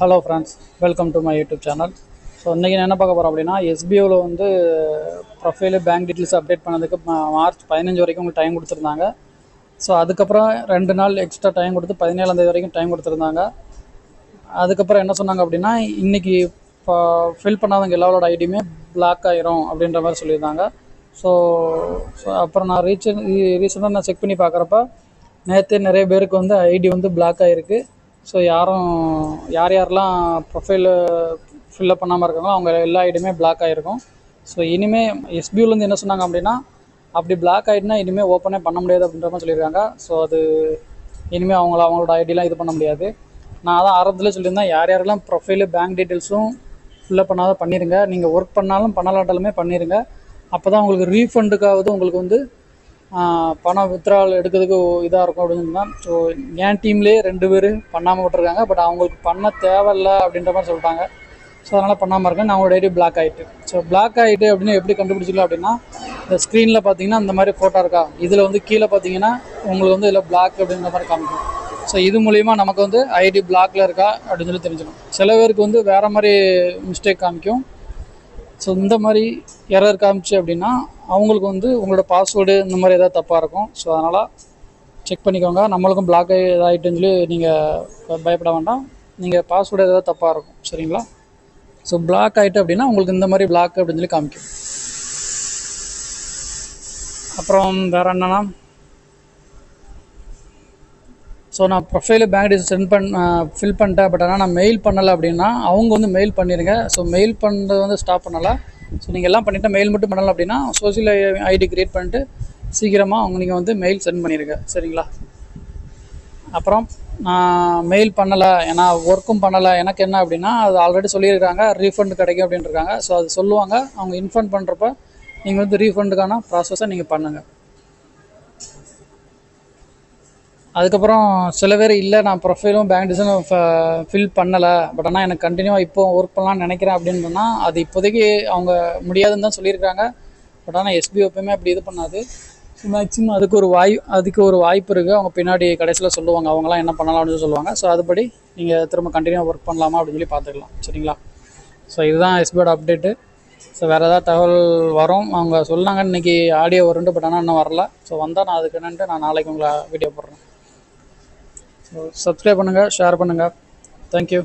Hello friends welcome to my YouTube channel so இன்றைக்கி நான் என்ன பார்க்க போகிறோம் அப்படின்னா எஸ்பிஓவில் வந்து ப்ரொஃபைலு பேங்க் டீட்டெயில்ஸ் அப்டேட் பண்ணதுக்கு மார்ச் பதினஞ்சு வரைக்கும் உங்களுக்கு டைம் கொடுத்துருந்தாங்க. ஸோ அதுக்கப்புறம் ரெண்டு நாள் எக்ஸ்ட்ரா டைம் கொடுத்து பதினேழாந்தேதி வரைக்கும் டைம் கொடுத்துருந்தாங்க. அதுக்கப்புறம் என்ன சொன்னாங்க அப்படின்னா இன்றைக்கி இப்போ ஃபில் பண்ணாதவங்க எல்லாரோட ஐடியுமே பிளாக் ஆகிரும் அப்படின்ற மாதிரி சொல்லியிருந்தாங்க. ஸோ ஸோ அப்புறம் நான் ரீச் ரீசெண்டாக நான் செக் பண்ணி பார்க்குறப்ப நேற்றே நிறைய பேருக்கு வந்து ஐடி வந்து பிளாக் ஆகிருக்கு ஸோ யாரும் யார் யாரெல்லாம் ப்ரொஃபைல் ஃபில்லப் பண்ணாமல் இருக்காங்களோ அவங்க எல்லா ஐடியுமே பிளாக் ஆகிருக்கும் ஸோ இனிமேல் எஸ்பியூலேருந்து என்ன சொன்னாங்க அப்படின்னா அப்படி பிளாக் ஆகிடுனா இனிமேல் ஓப்பனே பண்ண முடியாது அப்படின்ற மாதிரி சொல்லியிருக்காங்க. ஸோ அது இனிமேல் அவங்கள அவங்களோட ஐடியெலாம் இது பண்ண முடியாது. நான் அதான் ஆரம்பத்தில் சொல்லியிருந்தேன் யார் யாரெல்லாம் ப்ரொஃபைலு பேங்க் டீட்டெயில்ஸும் ஃபில்லப் பண்ணாத பண்ணிடுங்க நீங்கள் ஒர்க் பண்ணாலும் பண்ணலாட்டாலுமே பண்ணிடுங்க அப்போ தான் உங்களுக்கு ரீஃபண்டுக்காவது உங்களுக்கு வந்து பணம் வித்ட்ரால் எடுக்கிறதுக்கு இதாக இருக்கும் அப்படின்னு தான் ஸோ என் டீம்லேயே ரெண்டு பேர் பண்ணாமல் விட்டுருக்காங்க. பட் அவங்களுக்கு பண்ண தேவையில்ல அப்படின்ற மாதிரி சொல்லிட்டாங்க. ஸோ அதனால் பண்ணாமல் இருக்கேன். நான் அவங்களோட ஐடி பிளாக் ஆகிட்டு ஸோ பிளாக் ஆகிட்டு அப்படின்னு எப்படி கண்டுபிடிச்சிக்கலாம் அப்படின்னா இந்த ஸ்க்ரீனில் பார்த்தீங்கன்னா அந்த மாதிரி ஃபோட்டோ இருக்கா? இதில் வந்து கீழே பார்த்தீங்கன்னா உங்களுக்கு வந்து இதில் பிளாக் அப்படின்ற மாதிரி காமிக்கும். ஸோ இது மூலிமா நமக்கு வந்து ஐடி பிளாக்ல இருக்கா அப்படின்னு சொல்லி தெரிஞ்சிடும். சில பேருக்கு வந்து வேறு மாதிரி மிஸ்டேக் காமிக்கும். ஸோ இந்த மாதிரி எரர் காமிச்சு அப்படின்னா அவங்களுக்கு வந்து உங்களோட பாஸ்வேர்டு இந்த மாதிரி ஏதாவது தப்பாக இருக்கும். ஸோ அதனால் செக் பண்ணிக்கோங்க. நம்மளுக்கும் பிளாக் இதாகிட்டுன்னு சொல்லி நீங்கள் பயப்பட வேண்டாம். நீங்கள் பாஸ்வேர்டு ஏதாவது தப்பாக இருக்கும். சரிங்களா? ஸோ பிளாக் ஆகிட்டு அப்படின்னா உங்களுக்கு இந்த மாதிரி பிளாக் அப்படின்னு சொல்லி காமிக்கும். அப்புறம் வேறு என்னென்னா ஸோ நான் ப்ரொஃபைலு பேங்க் டீட்டெயில்ஸ் சென்ட் பண்ண ஃபில் பண்ணிட்டேன். பட் ஆனால் நான் மெயில் பண்ணலை அப்படின்னா அவங்க வந்து மெயில் பண்ணிடுங்க ஸோ மெயில் பண்ணுறது வந்து ஸ்டாப் பண்ணலை. ஸோ நீங்கள் எல்லாம் பண்ணிவிட்டு மெயில் மட்டும் பண்ணலை அப்படின்னா சோஷியல் ஐடி க்ரியேட் பண்ணிட்டு சீக்கிரமாக அவங்க நீங்கள் வந்து மெயில் சென்ட் பண்ணிடுங்க சரிங்களா? அப்புறம் நான் மெயில் பண்ணலை. ஏன்னா ஒர்க்கும் பண்ணலை. எனக்கு என்ன அப்படின்னா அது ஆல்ரெடி சொல்லியிருக்காங்க. ரீஃபண்ட் கிடைக்கும் அப்படின்ட்டு இருக்காங்க ஸோ அது சொல்லுவாங்க. அவங்க இன்ஃபார்ம் பண்ணுறப்ப நீங்கள் வந்து ரீஃபண்டுக்கான ப்ராசஸை நீங்கள் பண்ணுங்கள் அதுக்கப்புறம் சில பேர் இல்லை நான் ப்ரொஃபைலும் பேங்க் டிசைனும் ஃபில் பண்ணலை. பட் ஆனால் எனக்கு கண்டினியூவாக இப்போ ஒர்க் பண்ணலாம்னு நினைக்கிறேன் அப்படின்னு சொன்னால் அது இப்போதைக்கு அவங்க முடியாதுன்னு தான் சொல்லியிருக்காங்க. பட் ஆனால் எஸ்பி எப்பயுமே அப்படி இது பண்ணாது. மேக்ஸிமம் அதுக்கு ஒரு வாய் அதுக்கு ஒரு வாய்ப்பு இருக்குது அவங்க பின்னாடி கடைசியில் சொல்லுவாங்க அவங்களாம் என்ன பண்ணலாம் அப்படின்னு சொல்லுவாங்க. ஸோ அதுபடி நீங்கள் திரும்ப கண்டினியூவாக ஒர்க் பண்ணலாமா அப்படின்னு சொல்லி பார்த்துக்கலாம். சரிங்களா? ஸோ இதுதான் எஸ்பியோட அப்டேட்டு ஸோ வேறு ஏதாவது தகவல் வரும்? அவங்க சொன்னாங்க இன்னைக்கு ஆடியோ வருண்டு பட் ஆனால் இன்னும் வரல. ஸோ வந்தால் நான் அதுக்கு என்னன்ட்டு நான் நாளைக்கு உங்களை வீடியோ போடுறேன். சப்ஸ்கிரைப் பண்ணுங்கள் ஷேர் பண்ணுங்கள் தேங்க்யூ